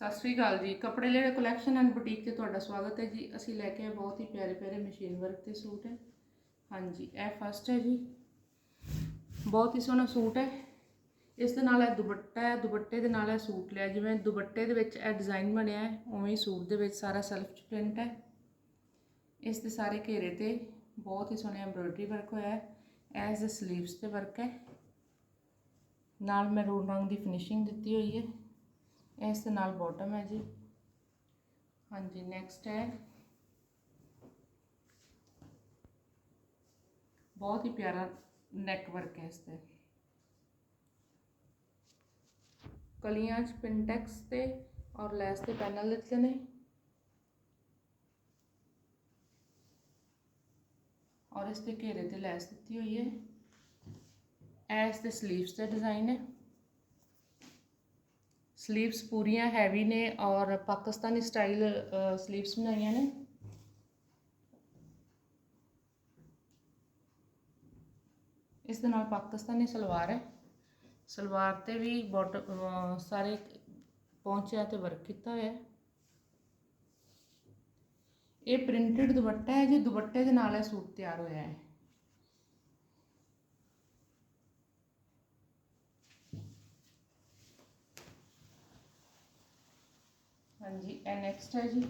ਸਤਿ ਸ਼੍ਰੀ ਅਕਾਲ ਜੀ। ਕੱਪੜੇ ਲੈਣੇ ਕਲੈਕਸ਼ਨ ਐਂਡ ਬੁਟੀਕ ਤੇ ਤੁਹਾਡਾ ਸਵਾਗਤ ਹੈ ਜੀ। ਅਸੀਂ ਲੈ ਕੇ ਆਏ ਬਹੁਤ ਹੀ ਪਿਆਰੇ ਪਿਆਰੇ ਮਸ਼ੀਨ ਵਰਕ ਤੇ ਸੂਟ ਹੈ। ਹਾਂਜੀ, ਇਹ ਫਸਟ ਹੈ ਜੀ। ਬਹੁਤ ਹੀ ਸੋਹਣਾ ਸੂਟ ਹੈ। ਇਸ ਦੇ ਨਾਲ ਇਹ ਦੁਪੱਟਾ ਹੈ, ਦੁਪੱਟੇ ਦੇ ਨਾਲ ਇਹ ਸੂਟ ਲਿਆ। ਜਿਵੇਂ ਦੁਪੱਟੇ ਦੇ ਵਿੱਚ ਇਹ ਡਿਜ਼ਾਈਨ ਬਣਿਆ ਹੈ, ਉਵੇਂ ਹੀ ਸੂਟ ਦੇ ਵਿੱਚ ਸਾਰਾ ਸੈਲਫ ਚ ਪ੍ਰਿੰਟ ਹੈ। ਇਸ ਦੇ ਸਾਰੇ ਘੇਰੇ ਤੇ ਬਹੁਤ ਹੀ ਸੋਹਣਾ ਐਮਬ੍ਰੋਇਡਰੀ ਵਰਕ ਹੋਇਆ ਹੈ। ਐਜ਼ ਅ ਸਲੀਵਸ ਤੇ ਵਰਕ ਹੈ। ਨਾਲ ਮੈਰੂਨ ਰੰਗ ਦੀ ਫਿਨਿਸ਼ਿੰਗ ਦਿੱਤੀ ਹੋਈ ਹੈ। ਇਸ ਦੇ ਨਾਲ ਬਾਟਮ ਹੈ ਜੀ। ਹਾਂਜੀ ਨੈਕਸਟ ਹੈ। ਬਹੁਤ ਹੀ ਪਿਆਰਾ ਨੈਕ ਵਰਕ ਹੈ ਇਸ ਤੇ। ਕਲੀਆਂ ਚ ਪਿੰਟੈਕਸ ਤੇ ਔਰ ਲੈਸ ਤੇ ਪੈਨਲ ਦਿੱਤੇ ਨੇ। ਔਰ ਇਸ ਤੇ ਘੇਰੇ ਤੇ ਲੈਸ ਦਿੱਤੀ ਹੋਈ ਹੈ। ਐਸ ਤੇ ਸਲੀਵਸ ਤੇ ਡਿਜ਼ਾਈਨ ਹੈ ਸਲੀਵਸ ਪੂਰੀਆਂ ਹੈਵੀ ਨੇ ਔਰ ਪਾਕਿਸਤਾਨੀ ਸਟਾਈਲ ਸਲੀਵਸ ਬਣਾਈਆਂ ਨੇ। ਇਸ ਦੇ ਨਾਲ ਪਾਕਿਸਤਾਨੀ ਸਲਵਾਰ ਹੈ। ਸਲਵਾਰ ਤੇ ਵੀ ਬਾਟਮ ਸਾਰੇ ਪਹੁੰਚਿਆ ਤੇ ਵਰਕ ਕੀਤਾ ਹੋਇਆ ਹੈ। ਇਹ ਪ੍ਰਿੰਟਡ ਦੁਪੱਟਾ ਹੈ ਜੀ, ਦੁਪੱਟੇ ਦੇ ਨਾਲ ਇਹ ਸੂਟ ਤਿਆਰ ਹੋਇਆ ਹੈ। ਹਾਂਜੀ ਇਹ ਨੈਕਸਟ ਹੈ ਜੀ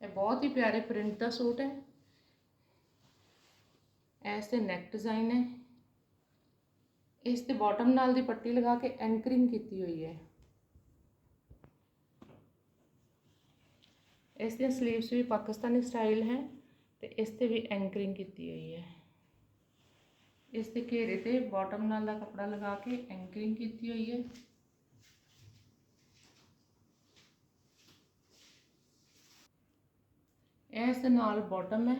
ਇਹ ਬਹੁਤ ਹੀ ਪਿਆਰੇ ਪ੍ਰਿੰਟ ਦਾ ਸੂਟ ਹੈ ਐਸ ਤੇ ਨੈਕ ਡਿਜ਼ਾਈਨ ਹੈ ਇਸ ਤੇ ਬਾਟਮ ਨਾਲ ਦੀ ਪੱਟੀ ਲਗਾ ਕੇ ਐਂਕਰਿੰਗ ਕੀਤੀ ਹੋਈ ਹੈ ਇਸ ਦੀਆਂ ਸਲੀਵਸ ਵੀ ਪਾਕਿਸਤਾਨੀ ਸਟਾਈਲ ਹੈ ਤੇ ਇਸ ਤੇ ਵੀ ਐਂਕਰਿੰਗ ਕੀਤੀ ਹੋਈ ਹੈ ਇਸ ਦੇ ਘੇਰੇ ਤੇ ਬਾਟਮ ਨਾਲ ਦਾ ਕਪੜਾ ਲਗਾ ਕੇ ਐਂਕਰਿੰਗ ਕੀਤੀ ਹੋਈ ਹੈ ਇਸ ਦੇ ਨਾਲ ਬਾਟਮ ਹੈ।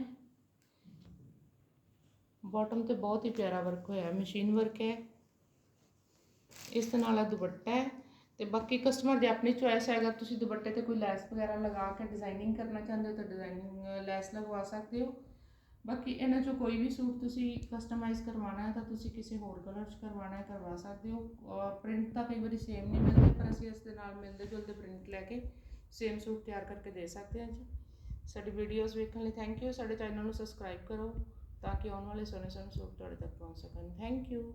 ਬਾਟਮ ਤੇ ਬਹੁਤ ਹੀ ਪਿਆਰਾ ਵਰਕ ਹੋਇਆ ਮਸ਼ੀਨ ਵਰਕ ਹੈ। ਇਸ ਦੇ ਨਾਲ ਆ ਦੁਪੱਟਾ ਹੈ ਤੇ ਬਾਕੀ ਕਸਟਮਰ ਦੀ ਆਪਣੀ ਚੁਆਇਸ ਹੈ ਅਗਰ ਤੁਸੀਂ ਦੁਪੱਟੇ ਤੇ ਕੋਈ ਲੈਸ ਵਗੈਰਾ ਲਗਾ ਕੇ ਡਿਜ਼ਾਈਨਿੰਗ ਕਰਨਾ ਚਾਹੁੰਦੇ ਹੋ ਤਾਂ ਡਿਜ਼ਾਈਨਿੰਗ ਲੈਸ ਲਗਵਾ ਸਕਦੇ ਹੋ। ਬਾਕੀ ਇਹਨਾਂ ਚੋਂ ਕੋਈ ਵੀ ਸੂਟ ਤੁਸੀਂ ਕਸਟਮਾਈਜ਼ ਕਰਵਾਉਣਾ ਹੈ ਤਾਂ ਤੁਸੀਂ ਕਿਸੇ ਹੋਰ ਕਲਰ 'ਚ ਕਰਵਾਉਣਾ ਹੈ, ਕਰਵਾ ਸਕਦੇ ਹੋ। ਪ੍ਰਿੰਟ ਤਾਂ ਕਈ ਵਾਰੀ ਸੇਮ ਨਹੀਂ ਮਿਲਦੇ, ਪਰ ਅਸੀਂ ਇਸ ਦੇ ਨਾਲ ਮਿਲਦੇ ਜੁਲਦੇ ਪ੍ਰਿੰਟ ਲੈ ਕੇ ਸੇਮ ਸੂਟ ਤਿਆਰ ਕਰਕੇ ਦੇ ਸਕਦੇ ਹਾਂ ਜੀ। ਸਾਡੀ ਵੀਡੀਓਜ਼ ਵੇਖਣ ਲਈ ਥੈਂਕ ਯੂ ਸਾਡੇ ਚੈਨਲ ਨੂੰ ਸਬਸਕ੍ਰਾਈਬ ਕਰੋ ਤਾਂ ਕਿ ਆਉਣ ਵਾਲੇ ਸੋਹਣੇ ਸੋਹਣੇ ਸੂਟ ਤੁਹਾਡੇ ਤੱਕ ਪਹੁੰਚ ਸਕਣ. Thank you